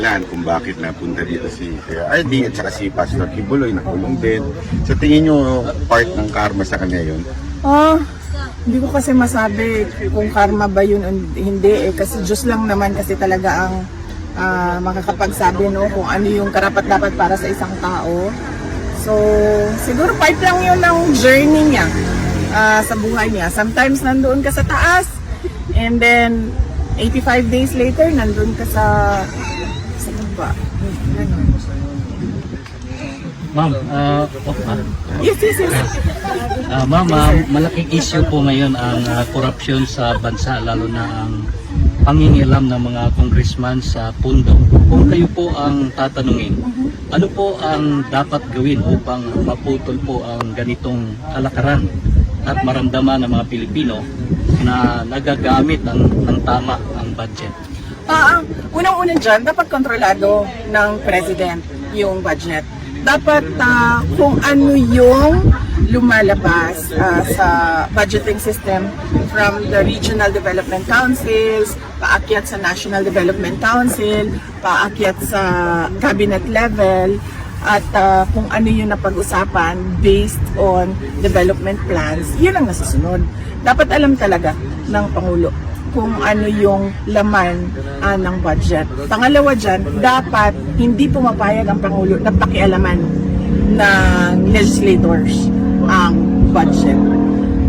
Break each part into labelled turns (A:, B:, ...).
A: dahilan kung bakit napunta dito si Kuya Ardy at saka si Pastor Kibuloy nakulong din. Sa tingin nyo, part ng karma sa kanya yun?
B: Ah, hindi ko kasi masabi kung karma ba yun o hindi eh. Kasi Diyos lang naman kasi talaga ang ah, makakapagsabi no kung ano yung karapat dapat para sa isang tao. So, siguro part lang yun ng journey niya ah, sa buhay niya. Sometimes nandoon ka sa taas and then 85 days later nandoon ka sa baba. Ganun.
C: Ma'am, ah, oh, ah,
B: Yes, yes, yes.
C: ah, ma'am, ah, malaking issue po ngayon ang ah, korupsyon sa bansa, lalo na ang pangingilam ng mga congressman sa pundo. Kung kayo po ang tatanungin, ano po ang dapat gawin upang maputol po ang ganitong kalakaran at maramdaman ng mga Pilipino na nagagamit ng, ng tama ang budget?
B: Ang unang-una dyan, dapat kontrolado ng president yung budget. Dapat ah, kung ano yung lumalabas ah, sa budgeting system from the regional development councils, paakyat sa National Development Council, paakyat sa cabinet level, at ah, kung ano yung napag-usapan based on development plans, yun ang nasusunod. Dapat alam talaga ng Pangulo kung ano yung laman ah, ng budget. Pangalawa dyan, dapat hindi pumapayag ang Pangulo na pakialaman ng legislators ang budget.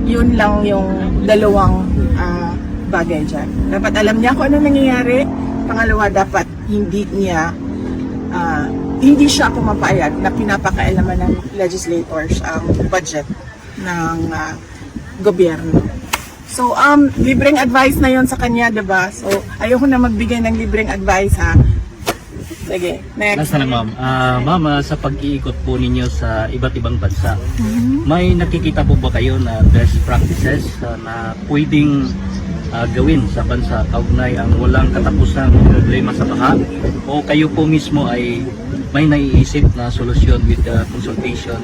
B: Yun lang yung dalawang ah, bagay dyan. Dapat alam niya kung ano nangyayari. Pangalawa, dapat hindi niya ah, hindi siya pumapayag na pinapakailaman ng legislators ang budget ng ah, gobyerno. So, um, libreng advice na yon sa kanya, ba? So, ayoko na magbigay ng libreng advice, ha? Sige, next.
C: Nasa na ma'am? Ah, ma'am, ah, sa pag-iikot po ninyo sa iba't ibang bansa, may nakikita po ba kayo na best practices ah, na pwedeng ah, gawin sa bansa kaugnay ang walang katapusang problema sa baha? O kayo po mismo ay may naiisip na solusyon with the consultation